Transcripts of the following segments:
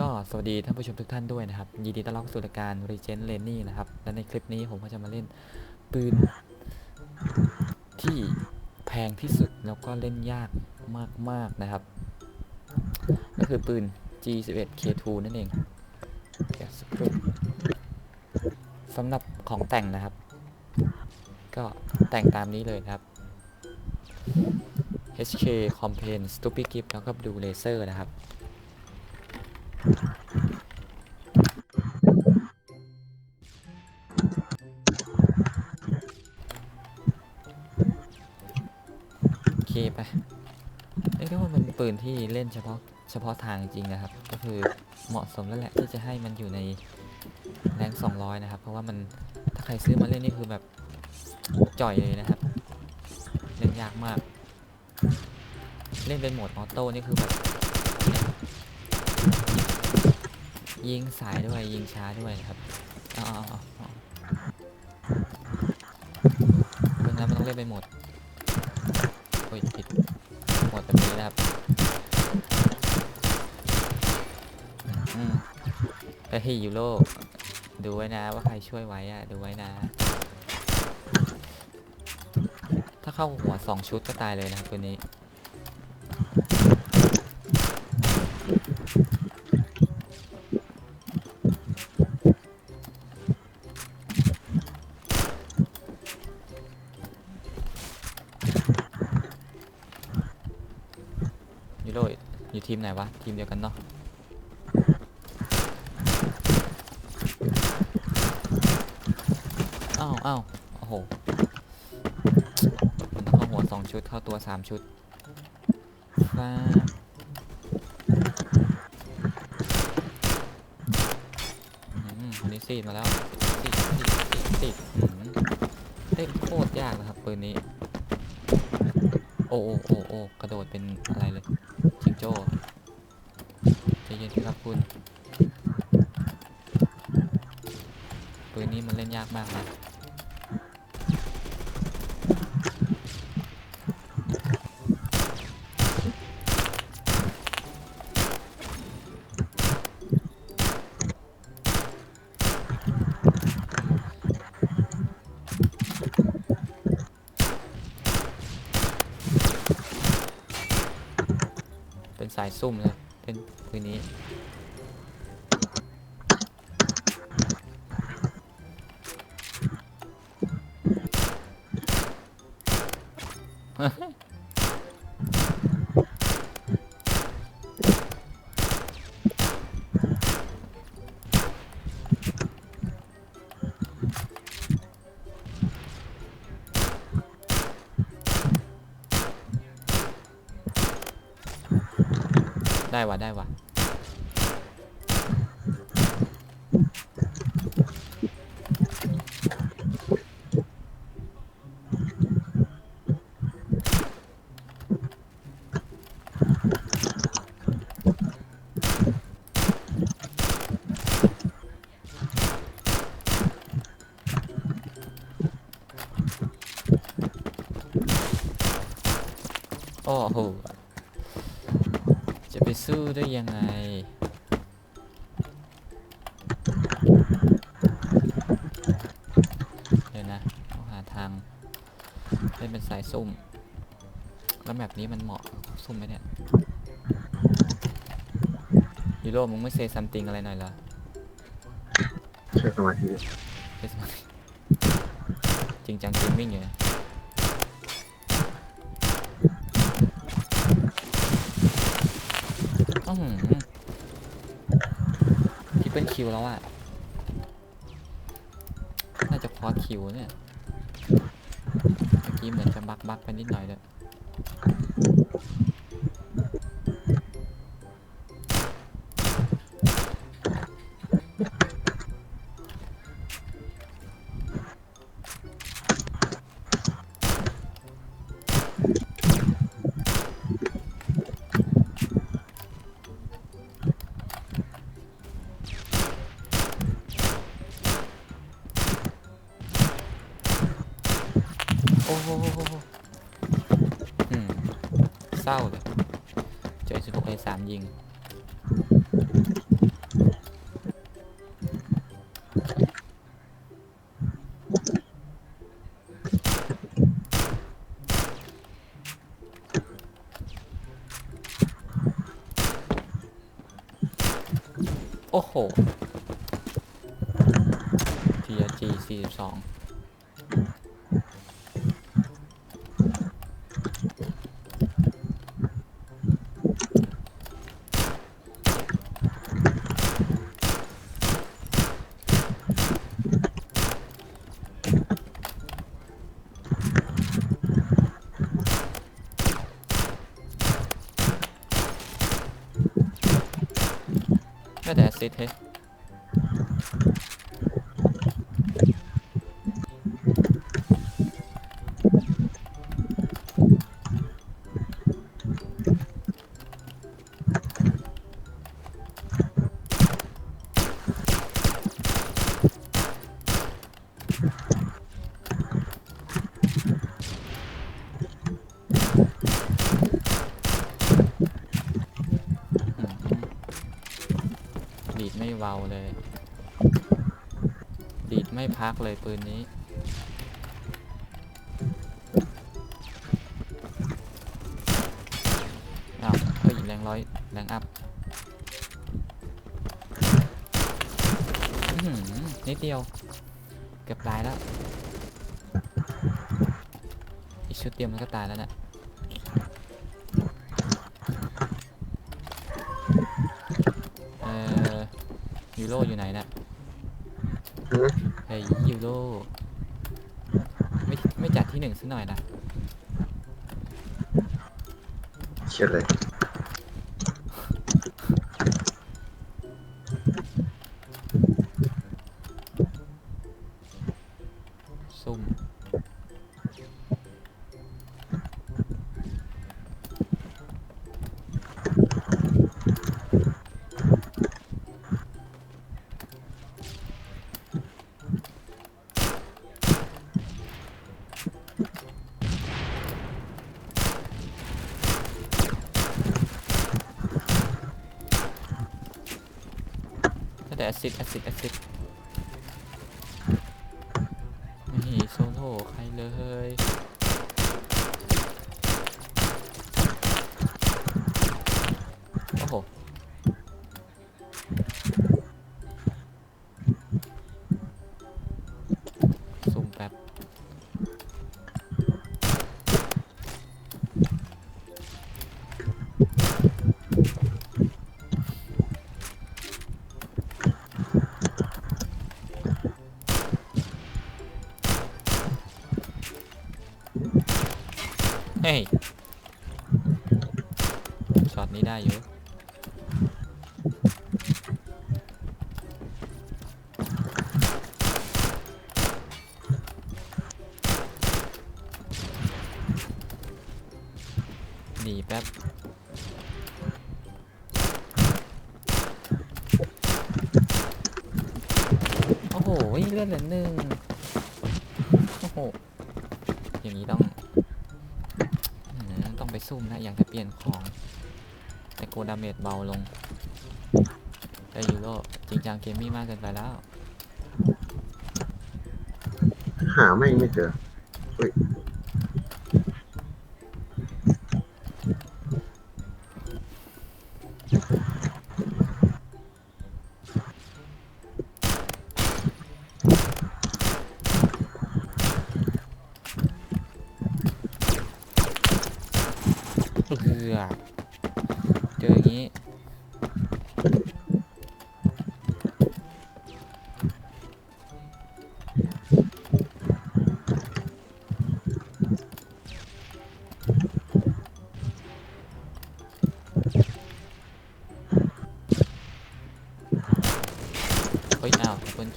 ก็สวัสดีท่านผู้ชมทุกท่านด้วยนะครับ ยินดีต้อนรับสู่รายการ Regen l e n y นะครับ และในคลิปนี้ผมก็จะมาเล่นปืนที่แพงที่สุดแล้วก็เล่นยากมากๆนะครับ ก็คือปืน G11K2 นั่นเองเดี๋ยวสักครูสำหรับของแต่งนะครับ ก็แต่งตามนี้เลยนะครับ HK Complain Stupid Gift แล้วก็ดูเลเซอร์นะครับ โอเคไปเรียกได้ว่ามันเป็นปืนที่เล่นเฉพาะเฉพาะทางจริงนะครับ ก็คือเหมาะสมแล้วแหละที่จะให้มันอยู่ในแรง 200 นะครับ เพราะว่ามันถ้าใครซื้อมาเล่นนี่คือแบบจ่อยเลยนะครับ เล่นยากมาก เล่นเป็นโหมดออโต้นี่คือแบบเนี่ย ยิงสายด้วยยิงช้าด้วยนะครับอ๋อเพราะฉะนั้นมันต้องเล่นเป็นโหมดโอ้ยผิดหมดแบบนี้นะครับอืมเฮ้ยยูโรดูไว้นะว่าใครช่วยไว้อะดูไว้นะ ถ้าเข้าหัวสองชุดก็ตายเลยนะครับตัวนี้ ไหนวะ ทีมเดียวกันเนาะอ้าวอ้าวโอ้โหมันต้องเข้าหัวสองชุด เข้าตัวสามชุดฟ้าอืมคนนี้ซีดมาแล้วซีดซีดซีดซีอืมเล่นโคตรยากนะครับปืนนี้ โอ้โอ้โอ้โอ้กระโดดเป็นอะไรเลยจิงโจ้ นสิครับคุณปืนนี้มันเล่นยากมากนะเป็นสายซุ่มเลย เป็นพื้นนี้ ได้ว่ะได้ว่ะ โอ้โห จะไปสู้ได้ยังไง เดี๋ยวนะต้องหาทางเล่นเป็นสายซุ่ม แล้วแบบนี้มันเหมาะกับซุ่มไหมเนี่ยฮีโร่มึงไม่เซซัมติงอะไรหน่อยเหรอใช้สมาธิเซซัมติงจริงจังเกมมิ่งอยู่นะ ทิปเปิลคิวแล้วอะน่าจะคอคิวเนี่ย เมื่อกี้เหมือนจะบักบักไปนิดหน่อยเลย โอ้โหอืเศร้าเลยเจอสิบหกไอ้สามยิง โอ้โห TRG อง น่ ไม่พักเลยปืนนี้ อ้าวเฮ้ยแรงร้อยแรงอัพนิดเดียว เกือบตายแล้ว อีกชุดเดียวมันก็ตายแล้วนะี่ยเอ่อยูโรอยู่ไหนเนะ่ะ เฮ้ยยูโรไม่ไม่จัดที่หนึ่งซะหน่อยนะ เชื่อเลย แต่แอซิดแอซิดแอซิดไม่มีโซโล่ใครเลย ฮ้ยช็อตนี้ได้อยู่หนีแป๊บโอ้โหเลื่อนเหลือหนึ่งโอ้โหอย่างนี้ต้อง สุ่มนะอยากจะเปลี่ยนของ แต่โกดาเมจเบาลง แต่ยูโรจริงจังเกมมี่มากเกินไปแล้ว หาไม่งไม่เจออุ้ย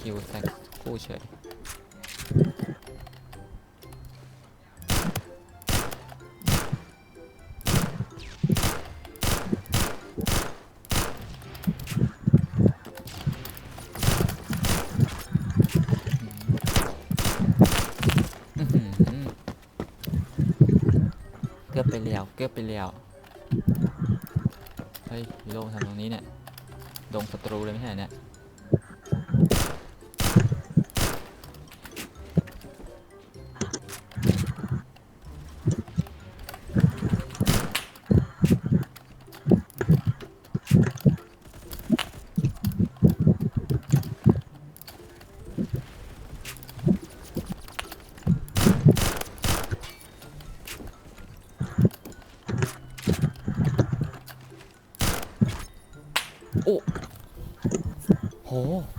อ้าวเปิลคิวแตกคู่เฉยอื้อหือเกือบไปเลี้ยวเกือบไปเลี้ยวเฮ้ยโร่ทำตรงนี้เนี่ย ดงศัตรูเลยไม่ใช่เนี่ย โ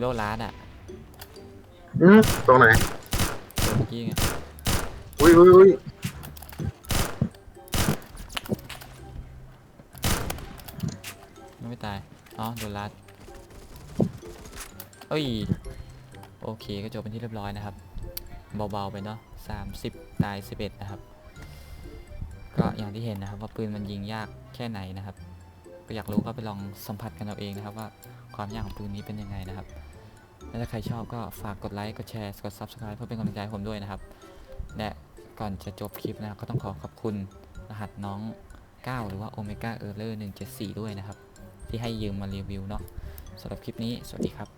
โรล้านอะอืมตรงไหนตัวเมื่อกี้ไงอุ้ยอุ้ยอุ้ยยังไม่ตาย อ๋อ โดนลัดเอ้ย โอเค ก็จบเป็นที่เรียบร้อยนะครับ เบา ๆ ไปเนาะ30 ตาย 11 นะครับ ก็อย่างที่เห็นนะครับว่าปืนมันยิงยากแค่ไหนนะครับ ก็อยากรู้ก็ไปลองสัมผัสกันเอาเองนะครับว่าความยากของปืนนี้เป็นยังไงนะครับ และถ้าใครชอบก็ฝากกดไลค์ กดแชร์ กด Subscribe เพื่อเป็นกำลังใจให้ผมด้วยนะครับ และก่อนจะจบคลิปนะครับก็ต้องขอขอบคุณรหัสน้อง 9 หรือว่า Omega Error 174 ด้วยนะครับ ที่ให้ยืมมารีวิวเนาะสำหรับคลิปนี้ สวัสดีครับ